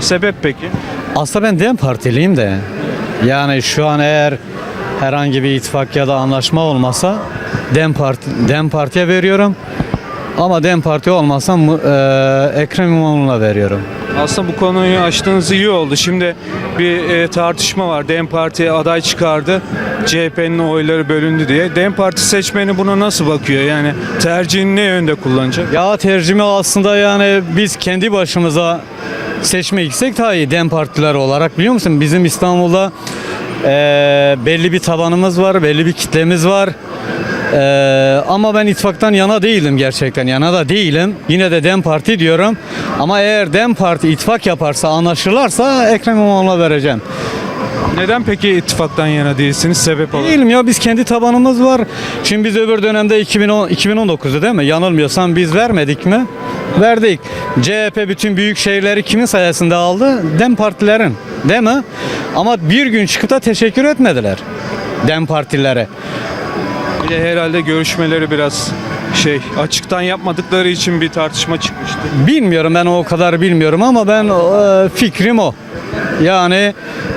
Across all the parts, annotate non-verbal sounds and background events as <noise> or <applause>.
Sebep peki? Aslında ben DEM Partiliyim de. Yani şu an eğer herhangi bir ittifak ya da anlaşma olmasa DEM Parti DEM Parti'ye veriyorum. Ama DEM Parti olmasa eee, Ekrem İmamoğlu'na veriyorum. Aslında bu konuyu açtığınız iyi oldu. Şimdi bir e, tartışma var. DEM Parti aday çıkardı. CHP'nin oyları bölündü diye. DEM Parti seçmeni buna nasıl bakıyor? Yani tercihini ne yönde kullanacak? Ya tercüme aslında yani biz kendi başımıza seçme gitsek daha iyi DEM partiler olarak biliyor musun? Bizim İstanbul'da eee, belli bir tabanımız var, belli bir kitlemiz var. Eee, ama ben ittifaktan yana değilim gerçekten. Yana da değilim. Yine de DEM Parti diyorum. Ama eğer DEM Parti ittifak yaparsa, anlaşırlarsa Ekrem İmamoğlu'na vereceğim. Neden peki ittifaktan yana değilsiniz? Sebep olarak? Değilim ya biz kendi tabanımız var. Şimdi biz öbür dönemde 2010, 2019'da değil mi? Yanılmıyorsam biz vermedik mi? Verdik. CHP bütün büyük şehirleri kimin sayesinde aldı? Dem partilerin. Değil mi? Ama bir gün çıkıp da teşekkür etmediler. Dem partilere. Bir de herhalde görüşmeleri biraz şey açıktan yapmadıkları için bir tartışma çıkmıştı. Bilmiyorum ben o kadar bilmiyorum ama ben e, fikrim o. Yani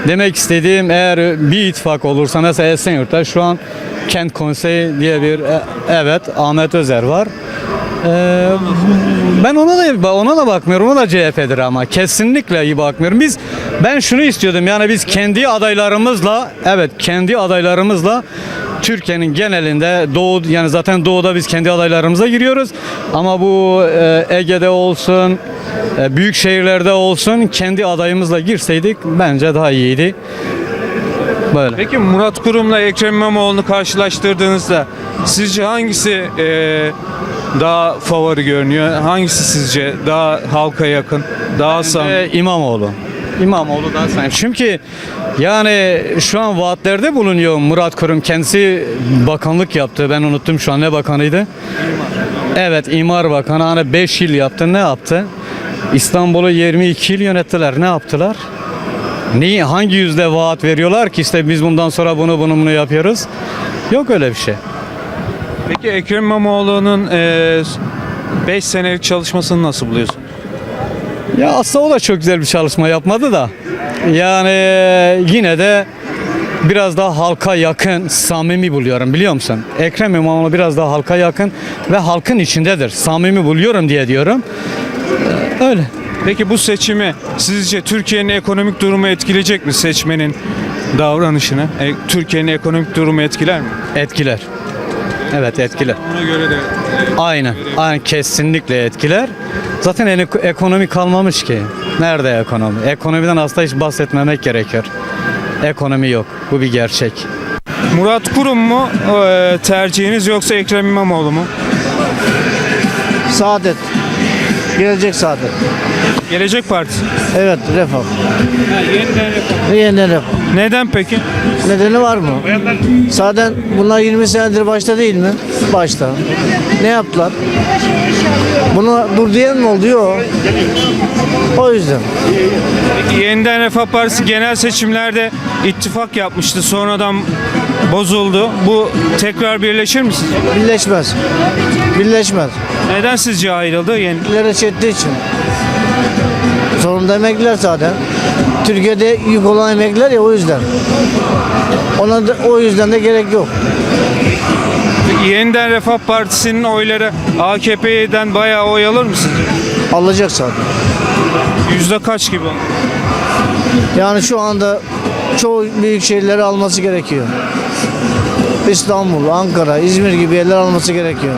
demek istediğim eğer bir ittifak olursa mesela Esenyurt'ta şu an Kent Konseyi diye bir e, evet Ahmet Özer var. E, ben ona da ona da bakmıyorum. O da CHP'dir ama kesinlikle iyi bakmıyorum. Biz ben şunu istiyordum. Yani biz kendi adaylarımızla evet kendi adaylarımızla Türkiye'nin genelinde doğu yani zaten doğuda biz kendi adaylarımıza giriyoruz. Ama bu e, Ege'de olsun, büyük şehirlerde olsun kendi adayımızla girseydik bence daha iyiydi. Böyle. Peki Murat Kurum'la Ekrem İmamoğlu'nu karşılaştırdığınızda sizce hangisi e, daha favori görünüyor? Hangisi sizce daha halka yakın, daha sam? İmamoğlu. İmamoğlu daha sanki. Çünkü yani şu an vaatlerde bulunuyor Murat Kurum. Kendisi bakanlık yaptı. Ben unuttum şu an ne bakanıydı? Evet İmar Bakanı hani 5 yıl yaptı. Ne yaptı? İstanbul'u 22 yıl yönettiler. Ne yaptılar? Neyi, hangi yüzde vaat veriyorlar ki işte biz bundan sonra bunu bunu bunu yapıyoruz? Yok öyle bir şey. Peki Ekrem İmamoğlu'nun 5 senelik çalışmasını nasıl buluyorsun? Ya aslında o da çok güzel bir çalışma yapmadı da. Yani yine de biraz daha halka yakın, samimi buluyorum biliyor musun? Ekrem İmamoğlu biraz daha halka yakın ve halkın içindedir. Samimi buluyorum diye diyorum. Öyle. Peki bu seçimi sizce Türkiye'nin ekonomik durumu etkileyecek mi seçmenin davranışını? E, Türkiye'nin ekonomik durumu etkiler mi? Etkiler. Evet etkiler. Ona göre de Aynen. Aynen kesinlikle etkiler. Zaten ek- ekonomi kalmamış ki. Nerede ekonomi? Ekonomiden aslında hiç bahsetmemek gerekiyor. Ekonomi yok. Bu bir gerçek. Murat Kurum mu e, tercihiniz yoksa Ekrem İmamoğlu mu? Saadet. Gelecek Saadet. Gelecek Partisi. Evet refah. Yeniden refah. Neden peki? Nedeni var mı? Zaten bunlar 20 senedir başta değil mi? Başta. Ne yaptılar? Bunu dur diyen mi oldu? Yok. O yüzden. Peki Yeniden Refah Partisi genel seçimlerde ittifak yapmıştı. Sonradan bozuldu. Bu tekrar birleşir mi sizce? Birleşmez. Birleşmez. Neden sizce ayrıldı? Yeni... Emeklileri çektiği için. Sorunda emekliler zaten. Türkiye'de yük olan emekliler ya o yüzden. Ona da, o yüzden de gerek yok. Yeniden Refah Partisi'nin oyları AKP'den bayağı oy alır mı sizce? Alacak zaten. Yüzde kaç gibi? Yani şu anda çoğu büyük şehirleri alması gerekiyor. İstanbul, Ankara, İzmir gibi yerler alması gerekiyor.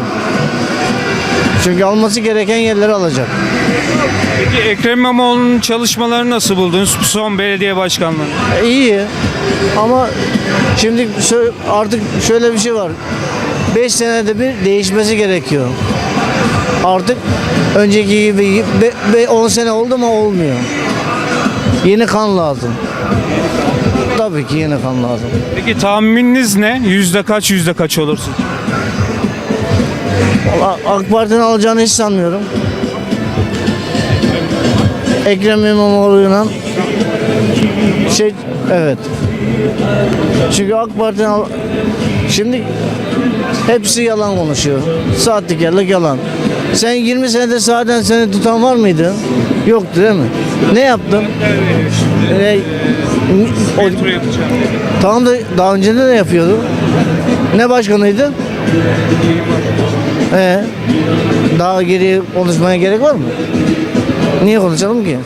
Çünkü alması gereken yerleri alacak. Peki Ekrem İmamoğlu'nun çalışmalarını nasıl buldunuz? Bu Son belediye başkanlığı. E, iyi ama şimdi artık şöyle bir şey var. 5 senede bir değişmesi gerekiyor. Artık önceki gibi 10 sene oldu mu olmuyor. Yeni kan lazım. Tabii ki yeni kan lazım. Peki tahmininiz ne? Yüzde kaç yüzde kaç olur sizce? Valla AK Parti'nin alacağını hiç sanmıyorum. Ekrem İmamoğlu'yla şey evet. Çünkü AK Parti'nin al- şimdi hepsi yalan konuşuyor. Saatlikerlik yalan. Sen 20 senede sahiden seni tutan var mıydı? Yoktu değil mi? Ne yaptın? Ee, o, tamam da daha önce de yapıyordu. Ne başkanıydı? Ee, daha geri konuşmaya gerek var mı? Niye konuşalım ki?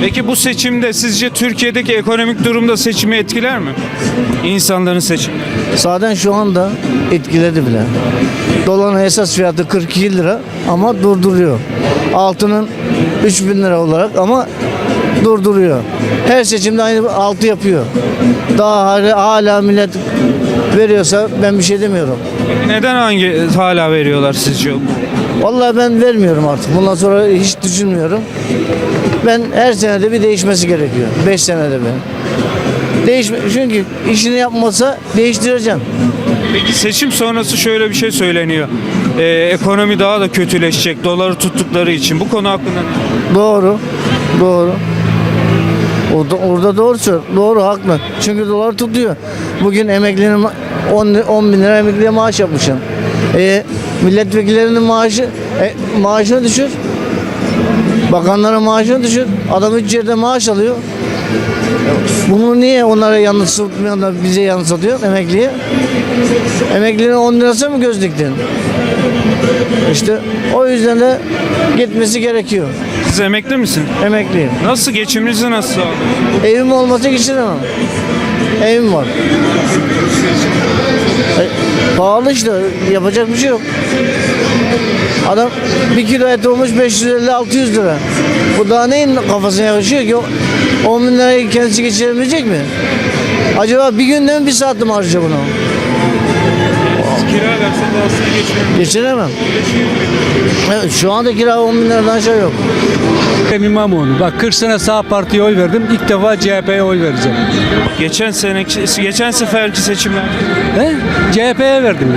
Peki bu seçimde sizce Türkiye'deki ekonomik durumda seçimi etkiler mi? İnsanların seçimi. Zaten şu anda etkiledi bile. Doların esas fiyatı 42 lira ama durduruyor. Altının 3000 lira olarak ama durduruyor. Her seçimde aynı altı yapıyor. Daha hala, hala millet veriyorsa ben bir şey demiyorum. Neden hangi hala veriyorlar sizce? Vallahi ben vermiyorum artık. Bundan sonra hiç düşünmüyorum. Ben her senede bir değişmesi gerekiyor. 5 senede bir. Değişme, çünkü işini yapmasa değiştireceğim. Peki seçim sonrası şöyle bir şey söyleniyor. Ee, ekonomi daha da kötüleşecek doları tuttukları için. Bu konu hakkında ne? Doğru. Doğru. Orada, orada doğru söylüyor. Doğru haklı. Çünkü dolar tutuyor. Bugün emeklinin ma- 10, 10 bin lira emekliye maaş yapmışsın. E, milletvekillerinin maaşı e, maaşını düşür. Bakanların maaşını düşür. Adam üç yerde maaş alıyor. Bunu niye onlara da bize yansıtıyor emekliye? Emeklinin 10 lirası mı göz diktin? İşte o yüzden de gitmesi gerekiyor. Siz emekli misin? Emekliyim. Nasıl geçiminizi nasıl? Evim olmasa geçiremem. Evim var. E, pahalı işte. Yapacak bir şey yok. Adam bir kilo et olmuş 550-600 lira. Bu daha neyin kafasına yakışıyor ki? 10 bin lirayı kendisi geçirebilecek mi? Acaba bir günden bir saatte mi harcayacak bunu? Kira versen daha geçmiyor. Geçiremem. Evet, şu anda kira 10 bin liradan aşağı yok. Ekrem İmamoğlu. Bak 40 sene sağ partiye oy verdim. İlk defa CHP'ye oy vereceğim. Geçen sene, geçen seferki seçimler. He? CHP'ye verdim.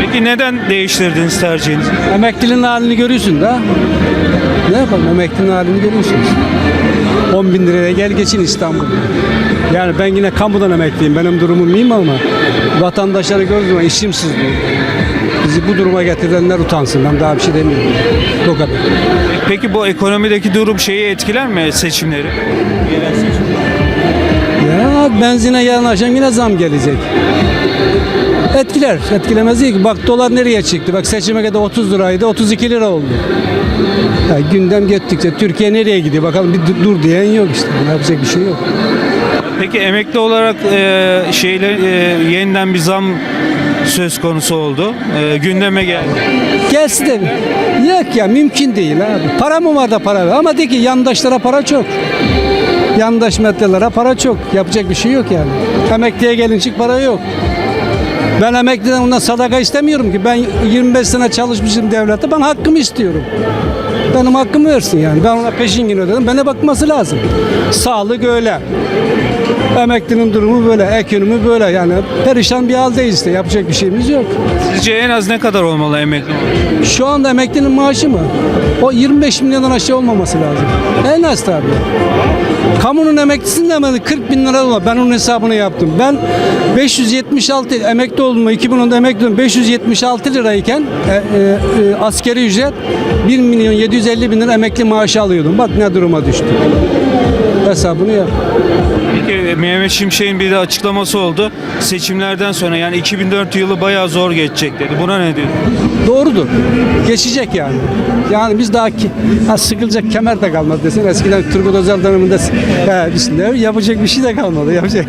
Peki neden değiştirdiniz tercihinizi? Emeklinin halini görüyorsun da. Ne yapalım emeklinin halini görüyorsunuz. 10 bin liraya gel geçin İstanbul'da. Yani ben yine kamudan emekliyim. Benim durumum iyiyim ama vatandaşları gördüğüm zaman işim sızlıyor. Bizi bu duruma getirenler utansın. Ben daha bir şey demiyorum. O kadar. Peki bu ekonomideki durum şeyi etkiler mi seçimleri? Ya benzine yanaşan yine zam gelecek. Etkiler. Etkilemez değil ki. Bak dolar nereye çıktı? Bak seçime kadar 30 liraydı. 32 lira oldu. Ya gündem gittikçe Türkiye nereye gidiyor? Bakalım bir dur- dur diyen yok işte. Yapacak bir şey yok. Peki emekli olarak e, şeyle e, yeniden bir zam söz konusu oldu. E, gündeme geldi. Gelsin de yok ya mümkün değil abi. Para mı var da para var? Ama de ki yandaşlara para çok. Yandaş meddelere para çok. Yapacak bir şey yok yani. Emekliye gelince para yok. Ben emekliden ondan sadaka istemiyorum ki. Ben 25 sene çalışmışım devlette. Ben hakkımı istiyorum. Benim hakkımı versin yani. Ben ona peşin gün ödedim. Bana bakması lazım. Sağlık öyle. Emeklinin durumu böyle. Ekonomi böyle yani. Perişan bir haldeyiz işte. Yapacak bir şeyimiz yok. Sizce en az ne kadar olmalı emekli? Şu anda emeklinin maaşı mı? O 25 milyondan aşağı olmaması lazım. En az tabii. Kamunun emeklisinin de hemen 40 bin lira dolar. Ben onun hesabını yaptım. Ben 576 emekli oldum. 2010'da emekli oldum. 576 lirayken e, e, e, askeri ücret 1 milyon 750 bin lira emekli maaşı alıyordum. Bak ne duruma düştü. Hesabını yap. Peki Mehmet Şimşek'in bir de açıklaması oldu. Seçimlerden sonra yani 2004 yılı bayağı zor geçecek dedi. Buna ne diyorsun? Doğrudur. Geçecek yani. Yani biz daha ki, ha, sıkılacak kemer de kalmadı desen. Eskiden Turgut Özal döneminde he, biz de yapacak bir şey de kalmadı. Yapacak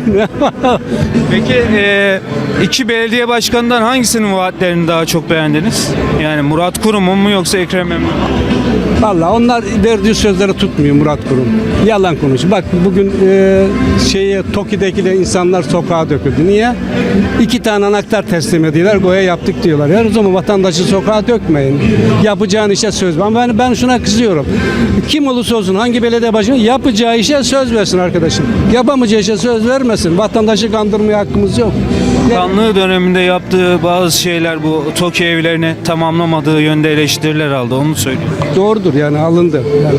<laughs> Peki e, iki belediye başkanından hangisinin vaatlerini daha çok beğendiniz? Yani Murat Kurum'un mu yoksa Ekrem İmamoğlu? Mu? Vallahi onlar verdiği sözleri tutmuyor Murat Kurum. Yalan konuşuyor. Bak bugün e, şeye Toki'deki de insanlar sokağa döküldü. Niye? İki tane anahtar teslim ediyorlar. Goya yaptık diyorlar. Her zaman vatandaşı sokağa dökmeyin. Yapacağın işe söz ver. Ben, ben şuna kızıyorum. Kim olursa olsun hangi belediye başkanı yapacağı işe söz versin arkadaşım. Yapamayacağı işe söz vermesin. Vatandaşı kandırmaya hakkımız yok. Bakanlığı döneminde yaptığı bazı şeyler bu TOKİ evlerini tamamlamadığı yönde eleştiriler aldı. Onu söylüyor. Doğrudur yani alındı. Yani,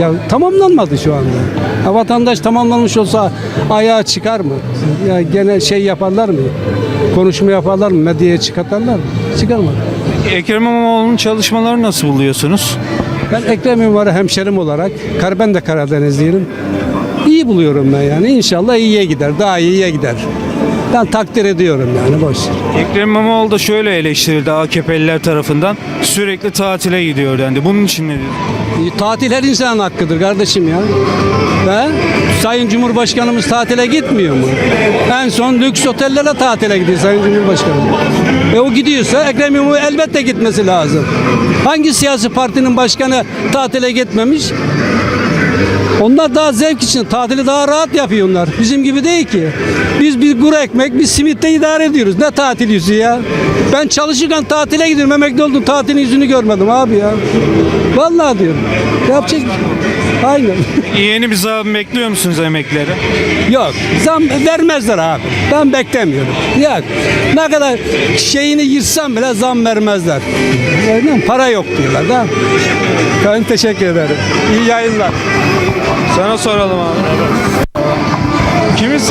ya tamamlanmadı şu anda. Ha, vatandaş tamamlanmış olsa ayağa çıkar mı? Ya gene şey yaparlar mı? Konuşma yaparlar mı? Medyaya çıkartarlar mı? Çıkarmadı. Ekrem İmamoğlu'nun çalışmalarını nasıl buluyorsunuz? Ben Ekrem İmamoğlu hemşerim olarak, ben de Karadenizliyim. İyi buluyorum ben yani. İnşallah iyiye gider, daha iyiye gider. Ben takdir ediyorum yani boş. Ekrem İmamoğlu da şöyle eleştirildi AKP'liler tarafından. Sürekli tatile gidiyor dendi. Bunun için ne diyorsunuz? E, Tatil her insanın hakkıdır kardeşim ya. He? Sayın Cumhurbaşkanımız tatile gitmiyor mu? En son lüks otellere tatile gidiyor Sayın Cumhurbaşkanı. E o gidiyorsa Ekrem İmamoğlu elbette gitmesi lazım. Hangi siyasi partinin başkanı tatile gitmemiş? Onlar daha zevk için tatili daha rahat yapıyorlar. Bizim gibi değil ki. Biz bir kuru ekmek, bir simitle idare ediyoruz. Ne tatil yüzü ya? Ben çalışırken tatile gidiyorum. Emekli oldum tatilin yüzünü görmedim abi ya. Vallahi diyorum. Yapacak Aynen. Yeni bir zam bekliyor musunuz emeklilere? Yok. Zam vermezler abi. Ben beklemiyorum. Yok. Ne kadar şeyini yırsam bile zam vermezler. Mi? Para yok diyorlar da. Ben teşekkür ederim. İyi yayınlar. Sana soralım abi.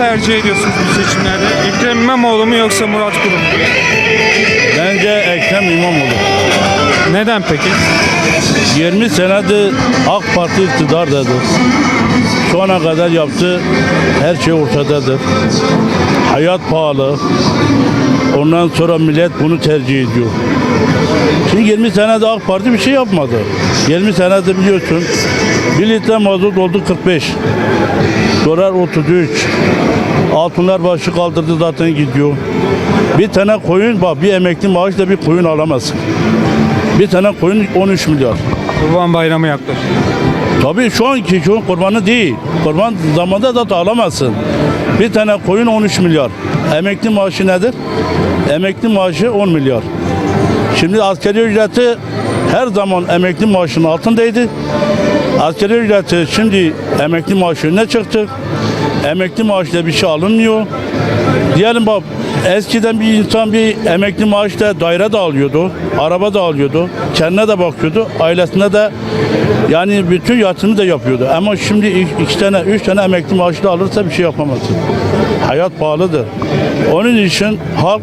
Tercih ediyorsunuz bu seçimlerde? Ekrem İmamoğlu mu yoksa Murat Kurum mu? Bence Ekrem İmamoğlu. Neden peki? 20 senedir AK Parti iktidardadır. Şu ana kadar yaptığı her şey ortadadır. Hayat pahalı. Ondan sonra millet bunu tercih ediyor. Şimdi 20 senede AK Parti bir şey yapmadı. 20 senede biliyorsun bir litre mazot oldu 45. Dolar 33. Altınlar başı kaldırdı zaten gidiyor. Bir tane koyun bak bir emekli maaşla bir koyun alamazsın. Bir tane koyun 13 milyar. Kurban Bayramı yaklaşıyor. Tabii şu anki şu an kurbanı değil. Kurban zamanında da, da alamazsın. Bir tane koyun 13 milyar. Emekli maaşı nedir? Emekli maaşı 10 milyar. Şimdi askeri ücreti her zaman emekli maaşının altındaydı. Askeri ücreti şimdi emekli maaşı ne çıktı? Emekli maaşıyla bir şey alınmıyor. Diyelim bak eskiden bir insan bir emekli maaşla daire de alıyordu, araba da alıyordu, kendine de bakıyordu, ailesine de yani bütün yatırımı da yapıyordu. Ama şimdi iki- iki tane, üç tane emekli maaşla alırsa bir şey yapamazsın. Hayat pahalıdır. Onun için halk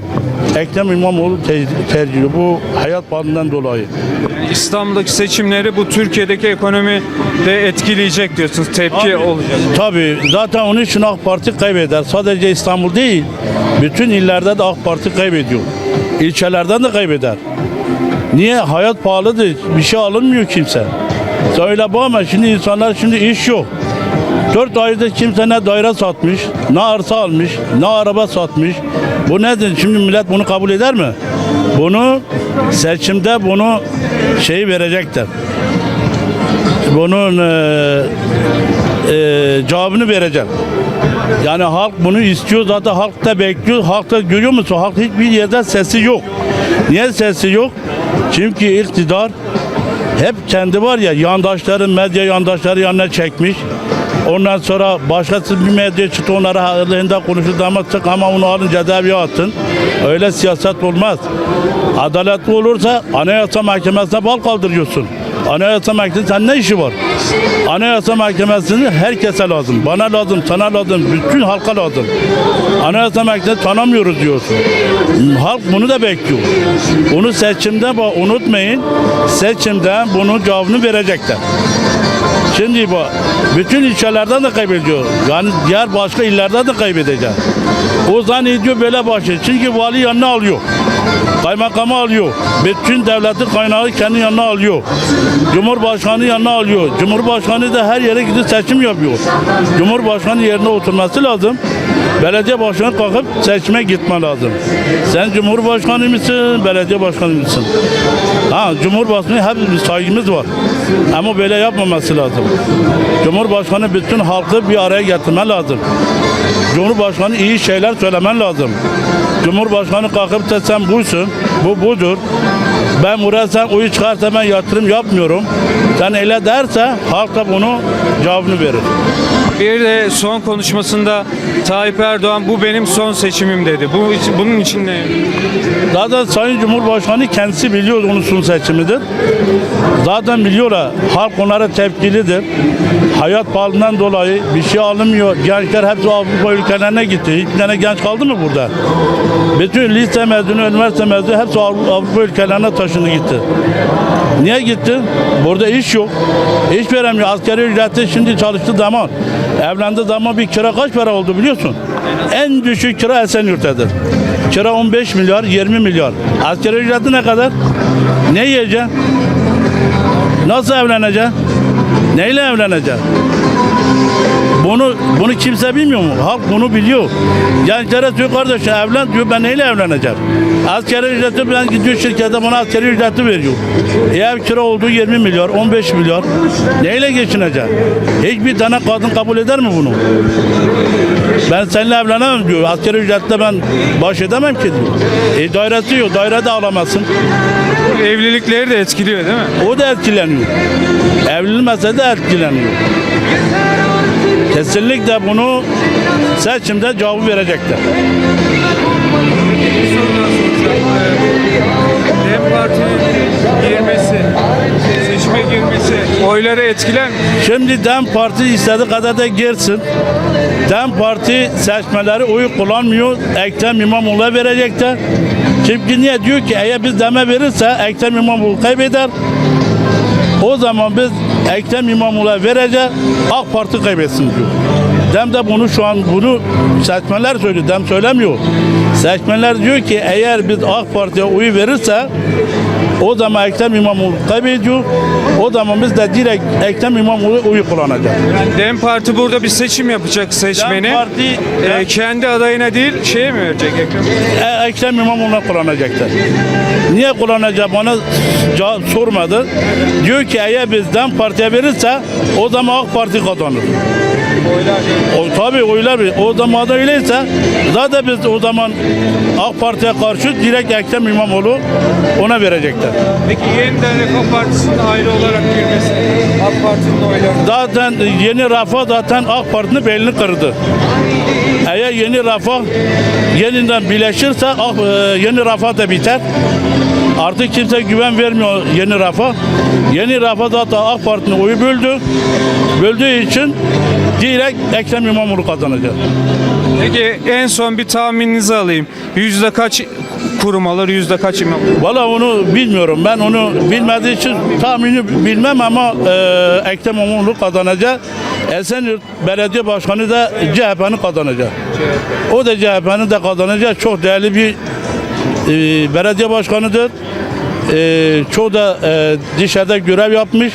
Ekrem İmamoğlu te- tercih ediyor. Bu hayat pahalılığından dolayı. İstanbul'daki seçimleri bu Türkiye'deki ekonomi de etkileyecek diyorsunuz. Tepki olacak. Tabii zaten onun için AK Parti kaybeder. Sadece İstanbul değil, bütün illerde de AK Parti kaybediyor. İlçelerden de kaybeder. Niye? Hayat pahalıdır. Bir şey alınmıyor kimse. Söyle bu ama şimdi insanlar şimdi iş yok. Dört ayda kimse ne daire satmış, ne arsa almış, ne araba satmış. Bu nedir? Şimdi millet bunu kabul eder mi? Bunu seçimde bunu şeyi verecekler. Bunun eee e, cevabını vereceğim. Yani halk bunu istiyor zaten halk da bekliyor. Halk da görüyor musun? Halk hiçbir yerde sesi yok. Niye sesi yok? Çünkü iktidar hep kendi var ya yandaşları, medya yandaşları yanına çekmiş. Ondan sonra başkası bir medya çıktı onlara aleyhinde konuşuldu ama çık ama onu alın cezaevine atın. Öyle siyaset olmaz. Adaletli olursa anayasa mahkemesine bal kaldırıyorsun. Anayasa Mahkemesi sen ne işi var? Anayasa Mahkemesi'ni herkese lazım. Bana lazım, sana lazım, bütün halka lazım. Anayasa Mahkemesi tanımıyoruz diyorsun. Halk bunu da bekliyor. Onu seçimde unutmayın. Seçimde bunun cevabını verecekler. Şimdi bu bütün ilçelerden de kaybediyor. Yani diğer başka illerden de kaybedecek. O zannediyor böyle başlıyor. Çünkü vali yanına alıyor. Kaymakamı alıyor. Bütün devletin kaynağı kendi yanına alıyor. Cumhurbaşkanı yanına alıyor. Cumhurbaşkanı da her yere gidip seçim yapıyor. Cumhurbaşkanı yerine oturması lazım. Belediye başkanı kalkıp seçime gitme lazım. Sen Cumhurbaşkanı mısın, belediye başkanı mısın? Ha, Cumhurbaşkanı hepimiz saygımız var. Ama böyle yapmaması lazım. Cumhurbaşkanı bütün halkı bir araya getirme lazım. Cumhurbaşkanı iyi şeyler söylemen lazım. Cumhurbaşkanı kalkıp da sen buysun, bu budur. Ben buraya sen oyu çıkarsa ben yatırım yapmıyorum. Sen öyle derse halk da bunu cevabını verir. Bir de son konuşmasında Tayyip Erdoğan bu benim son seçimim dedi. Bu bunun için ne? Zaten Sayın Cumhurbaşkanı kendisi biliyor onun son seçimidir. Zaten biliyorlar. Halk onlara tepkilidir. Hayat pahalılığından dolayı bir şey alınmıyor. Gençler hepsi Avrupa ülkelerine gitti. Hiçbir tane genç kaldı mı burada? Bütün lise mezunu, üniversite mezunu hepsi Avrupa ülkelerine taşındı gitti. Niye gitti? Burada iş yok. İş veremiyor. Askeri ücreti şimdi çalıştığı zaman, evlendiği zaman bir kira kaç para oldu biliyorsun? En düşük kira Esenyurt'tadır. Kira 15 milyar, 20 milyar. Askeri ücreti ne kadar? Ne yiyeceksin? Nasıl evleneceksin? Neyle evleneceksin? Bunu bunu kimse bilmiyor mu? Halk bunu biliyor. Gençlere diyor kardeş evlen diyor ben neyle evleneceğim? Askeri ücreti ben gidiyor şirkete bana askeri ücreti veriyor. E ev kira olduğu 20 milyar 15 milyar. Neyle geçineceğim? Hiçbir tane kadın kabul eder mi bunu? Ben seninle evlenemem diyor. Askeri ücretle ben baş edemem ki diyor. E dairesi yok. Daire de alamazsın. Evlilikleri de etkiliyor değil mi? O da etkileniyor. Evlenmese de etkileniyor. Kesinlikle bunu seçimde cevabı verecekler. Dem Parti'nin girmesi, seçime girmesi oyları etkiler mi? Şimdi DEM Parti istediği kadar da girsin. DEM Parti seçmeleri oy kullanmıyor. Ekrem İmamoğlu'na verecekler. Çünkü niye diyor ki eğer biz DEM'e verirse Ekrem İmamoğlu kaybeder. O zaman biz Ekrem İmamoğlu'na vereceğiz. AK Parti kaybetsin diyor. DEM de bunu şu an bunu seçmenler söylüyor. DEM söylemiyor. Seçmenler diyor ki eğer biz AK Parti'ye oy verirse o zaman Ekrem İmamoğlu kaybediyor. O zaman biz de direkt Ekrem İmamoğlu oyu kullanacağız. Dem Parti burada bir seçim yapacak seçmeni. DEM Parti Ee, kendi adayına değil şeye mi verecek Ekrem? e, Ekrem İmamoğlu'na kullanacaklar. Niye kullanacak bana cevap sormadı. Diyor ki eğer biz DEM Parti'ye verirse o zaman AK Parti kazanır. O tabii oylar bir. O zaman da öyleyse zaten biz o zaman AK Parti'ye karşı direkt Ekrem İmamoğlu ona verecekler. Peki yeniden Refah Partisi'nin ayrı olarak girmesi, AK Parti'nin oylarını Zaten yeni rafa zaten AK Parti'nin belini kırdı. Eğer yeni rafa yeniden birleşirse AK- e, yeni rafa da biter. Artık kimse güven vermiyor yeni rafa. Yeni rafa zaten AK Parti'nin oyu böldü. Böldüğü için direkt Ekrem İmamoğlu kazanacak. Peki en son bir tahmininizi alayım. Yüzde kaç kurum alır, yüzde kaç imam? Valla onu bilmiyorum. Ben onu bilmediği için tahmini bilmem ama e, Ekrem İmamoğlu kazanacak. Esenyurt Belediye Başkanı da CHP'nin kazanacak. O da CHP'nin de kazanacak. Çok değerli bir e, belediye başkanıdır. E, çoğu da e, dışarıda görev yapmış.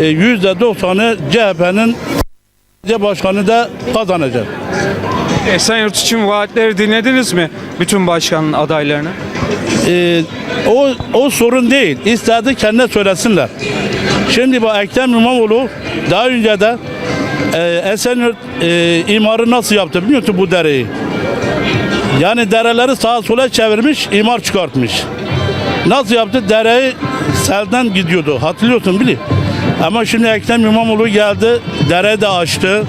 E, Yüzde doksanı CHP'nin belediye başkanı da kazanacak. Esenyurt için vaatleri dinlediniz mi? Bütün başkanın adaylarını. Ee, o, o sorun değil. İstedi kendine söylesinler. Şimdi bu Ekrem İmamoğlu daha önce de e, Esenyurt e, imarı nasıl yaptı biliyor musun bu dereyi? Yani dereleri sağa sola çevirmiş, imar çıkartmış. Nasıl yaptı? Dereyi selden gidiyordu. Hatırlıyorsun bili. Ama şimdi Ekrem İmamoğlu geldi, dere de açtı.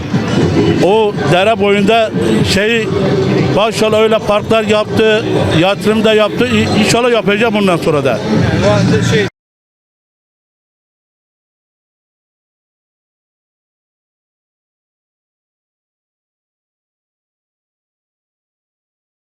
O dere boyunda şey maşallah öyle parklar yaptı, yatırım da yaptı. İnşallah yapacak bundan sonra da.